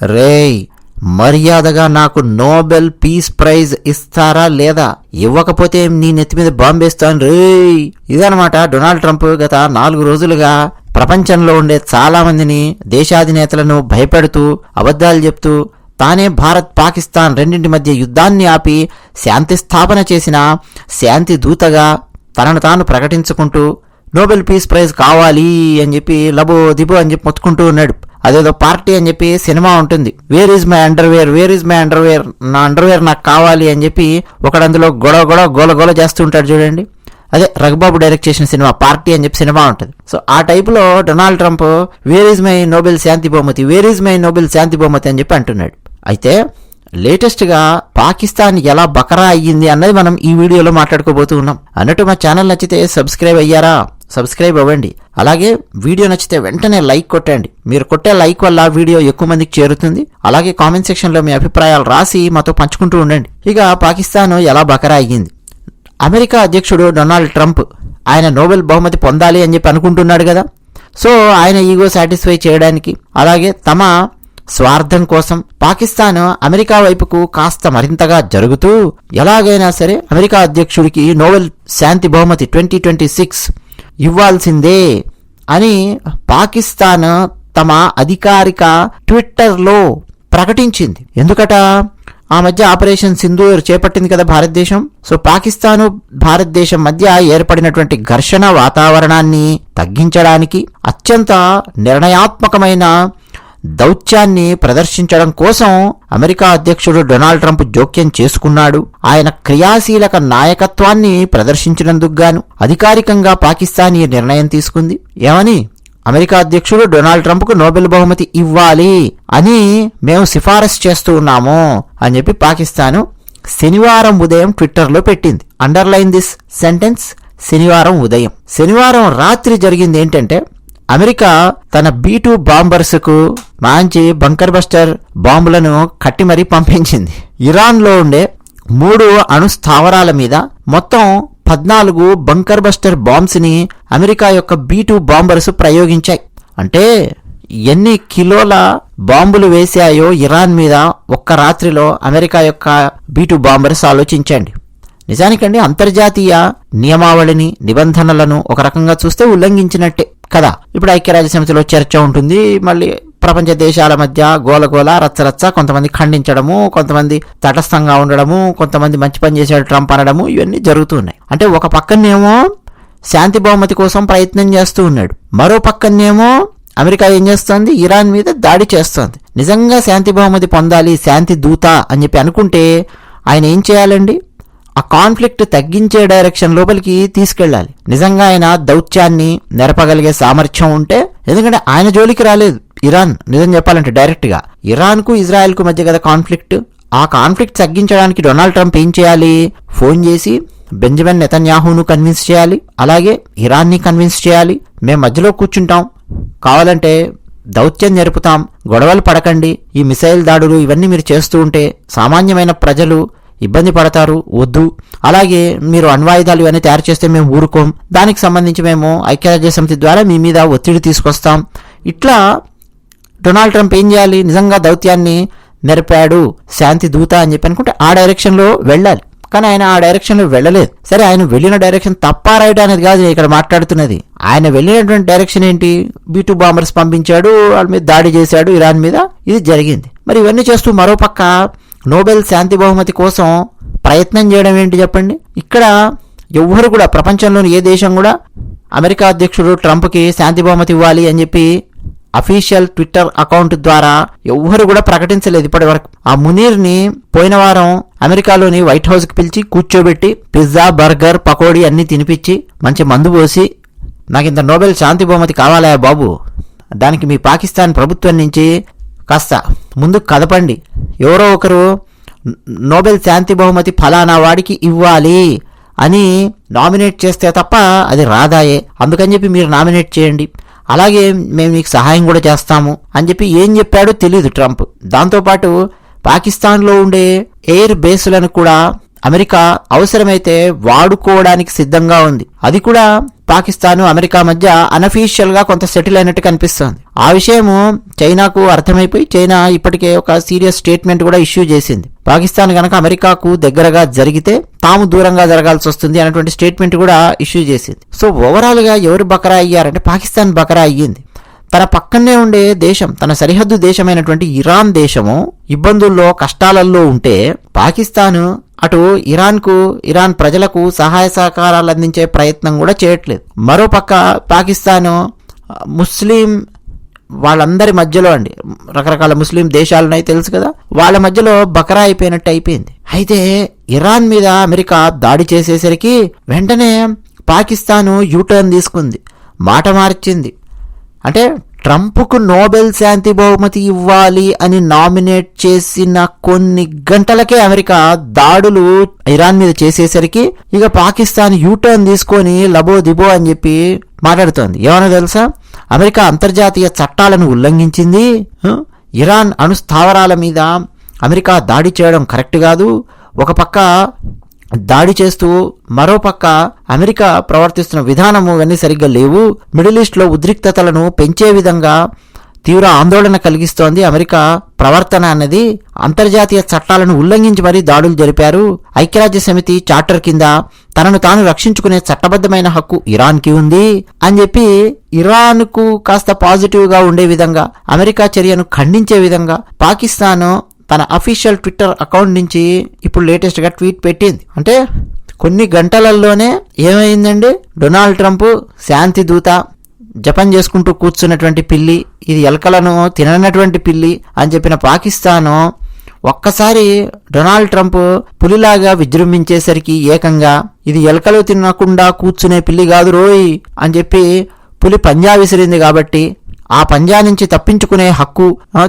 రేయ్ మర్యాదగా నాకు నోబెల్ పీస్ ప్రైజ్ ఇస్తారా లేదా? ఇవ్వకపోతే నీ నెత్తి మీద బాంబేస్తాను రేయ్. ఇదనమాట డొనాల్డ్ ట్రంప్ గత నాలుగు రోజులుగా ప్రపంచంలో ఉండే చాలా మందిని దేశాధినేతలను భయపెడుతూ అబద్ధాలు చెప్తూ తానే భారత్ పాకిస్తాన్ రెండింటి మధ్య యుద్ధాన్ని ఆపి శాంతి స్థాపన చేసిన శాంతి దూతగా తనను తాను ప్రకటించుకుంటూ నోబెల్ పీస్ ప్రైజ్ కావాలి అని చెప్పి లబో దిబో అని చెప్పి మొత్తుకుంటూ ఉన్నాడు. అదేదో పార్టీ అని చెప్పి సినిమా ఉంటుంది. Where is my underwear where is my underwear నా అండర్వేర్ నాకు కావాలి అని చెప్పి ఒకడందులో గొడవ గొడవ గోల గోల చేస్తూ ఉంటాడు చూడండి. అదే రఘుబాబు డైరెక్ట్ చేసిన సినిమా పార్టీ అని చెప్పి సినిమా ఉంటుంది. సో ఆ టైపులో Donald Trump where is my Nobel శాంతి బహుమతి వేర్ ఈజ్ మై నోబెల్ శాంతి బహుమతి అని చెప్పి అంటున్నాడు. అయితే లేటెస్ట్గా పాకిస్తాన్ ఎలా బకరా అయ్యింది అన్నది మనం ఈ వీడియోలో మాట్లాడుకోబోతూ ఉన్నాం. అన్నట్టు మా ఛానల్ నచ్చితే సబ్స్క్రైబ్ అయ్యారా? సబ్స్క్రైబ్ అవ్వండి. అలాగే వీడియో నచ్చితే వెంటనే లైక్ కొట్టండి. మీరు కొట్టే లైక్ వల్ల వీడియో ఎక్కువ మందికి చేరుతుంది. అలాగే కామెంట్ సెక్షన్లో మీ అభిప్రాయాలు రాసి మాతో పంచుకుంటూ ఉండండి. ఇక పాకిస్తాన్ ఎలా బకరా అయ్యింది? అమెరికా అధ్యక్షుడు డొనాల్డ్ ట్రంప్ ఆయన నోబెల్ బహుమతి పొందాలి అని చెప్పి అనుకుంటున్నాడు కదా. సో ఆయన ఈగో సాటిస్ఫై చేయడానికి అలాగే తమ స్వార్థం కోసం పాకిస్తాన్ అమెరికా వైపుకు కాస్త మరింతగా జరుగుతూ ఎలాగైనా సరే అమెరికా అధ్యక్షుడికి నోబెల్ శాంతి బహుమతి ట్వంటీ ట్వంటీ సిక్స్ ఇవ్వాల్సిందే అని పాకిస్తాన్ తమ అధికారిక ట్విట్టర్లో ప్రకటించింది. ఎందుకట? ఆ మధ్య ఆపరేషన్ సింధూర్ చేపట్టింది కదా భారతదేశం. సో పాకిస్తాను భారతదేశం మధ్య ఏర్పడినటువంటి ఘర్షణ వాతావరణాన్ని తగ్గించడానికి అత్యంత నిర్ణయాత్మకమైన దౌత్యాన్ని ప్రదర్శించడం కోసం అమెరికా అధ్యక్షుడు డొనాల్డ్ ట్రంప్ జోక్యం చేసుకున్నాడు. ఆయన క్రియాశీలక నాయకత్వాన్ని ప్రదర్శించినందుకు గాను అధికారికంగా పాకిస్తాన్ ఈ నిర్ణయం తీసుకుంది. ఏమని? అమెరికా అధ్యక్షుడు డొనాల్డ్ ట్రంప్కు నోబెల్ బహుమతి ఇవ్వాలి అని మేము సిఫారసు చేస్తూ ఉన్నాము అని చెప్పి పాకిస్తాను శనివారం ఉదయం ట్విట్టర్లో పెట్టింది. అండర్లైన్ దిస్ సెంటెన్స్ శనివారం ఉదయం. శనివారం రాత్రి జరిగింది ఏంటంటే అమెరికా తన బీ టూ బాంబర్స్కు మంచి బంకర్ బస్టర్ బాంబులను కట్టి మరీ పంపించింది. ఇరాన్లో ఉండే మూడు అణు స్థావరాల మీద మొత్తం పద్నాలుగు బంకర్ బస్టర్ బాంబ్స్ని అమెరికా యొక్క బీ టూ బాంబర్స్ ప్రయోగించాయి. అంటే ఎన్ని కిలోల బాంబులు వేశాయో ఇరాన్ మీద ఒక్క రాత్రిలో అమెరికా యొక్క బీ టూ బాంబర్స్ ఆలోచించండి. నిజానికండి అంతర్జాతీయ నియమావళిని నిబంధనలను ఒక రకంగా చూస్తే ఉల్లంఘించినట్టే. కదా. ఇప్పుడు ఐక్యరాజ్య సమితిలో చర్చ ఉంటుంది. మళ్ళీ ప్రపంచ దేశాల మధ్య గోలగోల రచ్చరచ్చ కొంతమంది ఖండించడము కొంతమంది తటస్థంగా ఉండడము కొంతమంది మంచి పని చేశాడు ట్రంప్ అనడము ఇవన్నీ జరుగుతున్నాయి అంటే ఒక పక్కనేమో శాంతి బహుమతి కోసం ప్రయత్నం చేస్తూ ఉన్నాడు. మరో పక్కనేమో అమెరికా ఏం చేస్తోంది? ఇరాన్ మీద దాడి చేస్తోంది. నిజంగా శాంతి బహుమతి పొందాలి శాంతి దూత అని చెప్పి అనుకుంటే ఆయన ఏం చేయాలండి? ఆ కాన్ఫ్లిక్ట్ తగ్గించే డైరెక్షన్ లోపలికి తీసుకెళ్ళాలి. నిజంగా ఆయన దౌత్యాన్ని నెరపగలిగే సామర్థ్యం ఉంటే ఎందుకంటే ఆయన జోలికి రాలేదు ఇరాన్ నిజం చెప్పాలంటే డైరెక్ట్గా. ఇరాన్కు ఇజ్రాయెల్కు మధ్య కదా కాన్ఫ్లిక్ట్ ఆ కాన్ఫ్లిక్ట్ తగ్గించడానికి డొనాల్డ్ ట్రంప్ ఏం చేయాలి? ఫోన్ చేసి బెంజమిన్ నెతన్యాహును కన్విన్స్ చేయాలి అలాగే ఇరాన్ని కన్విన్స్ చేయాలి. మేము మధ్యలో కూర్చుంటాం. కావాలంటే దౌత్యం జరుపుతాం. గొడవలు పడకండి. ఈ మిసైల్ దాడులు ఇవన్నీ మీరు చేస్తూ ఉంటే సామాన్యమైన ప్రజలు ఇబ్బంది పడతారు వద్దు. అలాగే మీరు అణ్వాయుధాలు ఇవన్నీ తయారు చేస్తే మేము ఊరుకోం. దానికి సంబంధించి మేము ఐక్యరాజ్య సమితి ద్వారా మీ మీద ఒత్తిడి తీసుకొస్తాం. ఇట్లా డొనాల్డ్ ట్రంప్ ఏం చేయాలి? నిజంగా దౌత్యాన్ని నెరపాడు శాంతి దూత అని చెప్పి అనుకుంటే ఆ డైరెక్షన్లో వెళ్ళాలి. కానీ ఆయన ఆ డైరెక్షన్లో వెళ్ళలేదు. సరే ఆయన వెళ్ళిన డైరెక్షన్ తప్ప రైట్ అనేది కాదు ఇక్కడ మాట్లాడుతున్నది. ఆయన వెళ్ళినటువంటి డైరెక్షన్ ఏంటి? బీ టూ బాంబర్స్ పంపించాడు వాళ్ళ మీద దాడి చేశాడు ఇరాన్ మీద ఇది జరిగింది. మరి ఇవన్నీ చేస్తూ మరోపక్క నోబెల్ శాంతి బహుమతి కోసం ప్రయత్నం చేయడం ఏంటి చెప్పండి? ఇక్కడ ఎవ్వరు కూడా ప్రపంచంలోని ఏ దేశం కూడా అమెరికా అధ్యక్షుడు ట్రంప్కి శాంతి బహుమతి ఇవ్వాలి అని చెప్పి అఫీషియల్ ట్విట్టర్ అకౌంట్ ద్వారా ఎవ్వరు కూడా ప్రకటించలేదు ఇప్పటి వరకు ఆ మునీర్ని పోయిన వారం అమెరికాలోని వైట్ హౌస్కి పిలిచి కూర్చోబెట్టి పిజ్జా బర్గర్ పకోడీ అన్నీ తినిపించి మంచి మందు పోసి నాకు ఇంత నోబెల్ శాంతి బహుమతి కావాలా బాబు దానికి మీ పాకిస్తాన్ ప్రభుత్వం నుంచి కాస్త ముందుకు కదపండి. ఎవరో ఒకరు నోబెల్ శాంతి బహుమతి ఫలానా వాడికి ఇవ్వాలి అని నామినేట్ చేస్తే తప్ప అది రాదాయే. అందుకని చెప్పి మీరు నామినేట్ చేయండి. అలాగే మేము మీకు సహాయం కూడా చేస్తాము అని చెప్పి ఏం చెప్పాడో తెలియదు ట్రంప్. దాంతోపాటు పాకిస్తాన్లో ఉండే ఎయిర్ బేసులను కూడా అమెరికా అవసరమైతే వాడుకోవడానికి సిద్ధంగా ఉంది. అది కూడా పాకిస్తాన్ అమెరికా మధ్య అనఫీషియల్గా కొంత సెటిల్ అయినట్టు కనిపిస్తోంది. ఆ విషయము చైనాకు అర్థమైపోయి చైనా ఇప్పటికే ఒక సీరియస్ స్టేట్మెంట్ కూడా ఇష్యూ చేసింది. పాకిస్తాన్ కనుక అమెరికాకు దగ్గరగా జరిగితే తాము దూరంగా జరగాల్సి వస్తుంది అనేటువంటి స్టేట్మెంట్ కూడా ఇష్యూ చేసింది. సో ఓవరాల్గా ఎవరు బకరా అయ్యారంటే పాకిస్తాన్ బకరా అయ్యింది. తన పక్కనే ఉండే దేశం తన సరిహద్దు దేశమైనటువంటి ఇరాన్ దేశము ఇబ్బందుల్లో కష్టాలలో ఉంటే పాకిస్తాన్ అటు ఇరాన్కు ఇరాన్ ప్రజలకు సహాయ సహకారాలు అందించే ప్రయత్నం కూడా చేయట్లేదు. మరోపక్క పాకిస్తాన్ ముస్లిం వాళ్ళందరి మధ్యలో అండి రకరకాల ముస్లిం దేశాలనై తెలుసు కదా వాళ్ళ మధ్యలో బకరా అయిపోయినట్టు అయిపోయింది. అయితే ఇరాన్ మీద అమెరికా దాడి చేసేసరికి వెంటనే పాకిస్తాను యూటర్న్ తీసుకుంది మాట మార్చింది. అంటే ట్రంప్కు నోబెల్ శాంతి బహుమతి ఇవ్వాలి అని నామినేట్ చేసిన కొన్ని గంటలకే అమెరికా దాడులు ఇరాన్ మీద చేసేసరికి ఇక పాకిస్తాన్ యూటర్న్ తీసుకొని లబో దిబో అని చెప్పి మాట్లాడుతోంది. ఏమన్నా తెలుసా? అమెరికా అంతర్జాతీయ చట్టాలను ఉల్లంఘించింది. ఇరాన్ అణు స్థావరాల మీద అమెరికా దాడి చేయడం కరెక్ట్ కాదు. ఒక పక్క దాడి చేస్తూ మరోపక్క అమెరికా ప్రవర్తిస్తున్న విధానము ఇవన్నీ సరిగ్గా లేవు. మిడిల్ ఈస్ట్లో ఉద్రిక్తతలను పెంచే విధంగా తీవ్ర ఆందోళన కలిగిస్తోంది అమెరికా ప్రవర్తన అన్నది. అంతర్జాతీయ చట్టాలను ఉల్లంఘించి మరీ దాడులు జరిపారు. ఐక్యరాజ్య సమితి చార్టర్ కింద తనను తాను రక్షించుకునే చట్టబద్ధమైన హక్కు ఇరాన్కి ఉంది అని చెప్పి ఇరాన్కు కాస్త పాజిటివ్గా ఉండే విధంగా అమెరికా చర్యను ఖండించే విధంగా పాకిస్తాన్ తన అఫీషియల్ ట్విట్టర్ అకౌంట్ నుంచి ఇప్పుడు లేటెస్ట్గా ట్వీట్ పెట్టింది. అంటే కొన్ని గంటలలోనే ఏమైందండి? డొనాల్డ్ ట్రంప్ శాంతి దూత జపం చేసుకుంటూ కూర్చున్నటువంటి పిల్లి ఇది ఎలకలను తిననటువంటి పిల్లి అని చెప్పిన పాకిస్తాను ఒక్కసారి డొనాల్డ్ ట్రంప్ పులిలాగా విజృంభించేసరికి ఏకంగా ఇది ఎలకలు తినకుండా కూర్చునే పిల్లి కాదు రోయ్ అని చెప్పి పులి పంజా విసిరింది కాబట్టి ఆ పంజా నుంచి తప్పించుకునే హక్కు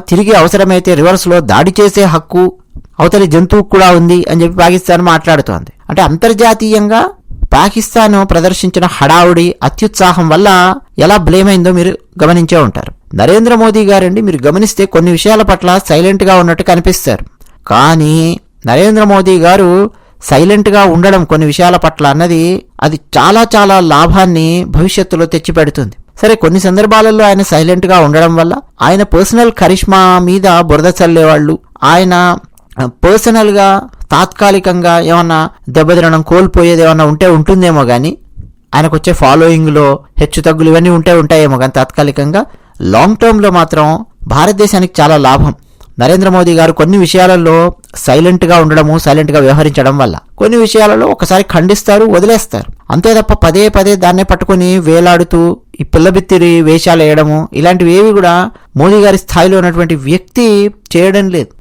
తిరిగి అవసరమైతే రివర్స్లో దాడి చేసే హక్కు అవతలి జంతువు కూడా ఉంది అని చెప్పి పాకిస్తాన్ మాట్లాడుతోంది. అంటే అంతర్జాతీయంగా పాకిస్తాన్ ప్రదర్శించిన హడావుడి అత్యుత్సాహం వల్ల ఎలా బ్లేమ్ అయిందో మీరు గమనించే ఉంటారు. నరేంద్ర మోదీ గారండి మీరు గమనిస్తే కొన్ని విషయాల పట్ల సైలెంట్గా ఉన్నట్టు కనిపిస్తారు. కానీ నరేంద్ర మోదీ గారు సైలెంట్గా ఉండడం కొన్ని విషయాల పట్ల అన్నది అది చాలా చాలా లాభాన్ని భవిష్యత్తులో తెచ్చిపెడుతుంది. సరే కొన్ని సందర్భాలలో ఆయన సైలెంట్గా ఉండడం వల్ల ఆయన పర్సనల్ కరిష్మా మీద బురద చల్లేవాళ్ళు. ఆయన పర్సనల్గా తాత్కాలికంగా ఏమన్నా దెబ్బతినడం కోల్పోయేది ఏమన్నా ఉంటే ఉంటుందేమో కానీ ఆయనకు వచ్చే ఫాలోయింగ్లో హెచ్చు తగ్గులు ఇవన్నీ ఉంటే ఉంటాయేమో కానీ తాత్కాలికంగా లాంగ్ టర్మ్లో మాత్రం భారతదేశానికి చాలా లాభం. నరేంద్ర మోదీ గారు కొన్ని విషయాలలో సైలెంట్గా ఉండడము సైలెంట్గా వ్యవహరించడం వల్ల. కొన్ని విషయాలలో ఒకసారి ఖండిస్తారు వదిలేస్తారు. అంతే తప్ప పదే పదే దాన్నే పట్టుకొని వేలాడుతూ ఈ పిల్లబిత్తిరి వేషాలు వేయడము ఇలాంటివి ఏవి కూడా మోదీ గారి స్థాయిలో ఉన్నటువంటి వ్యక్తి చేయడం లేదు.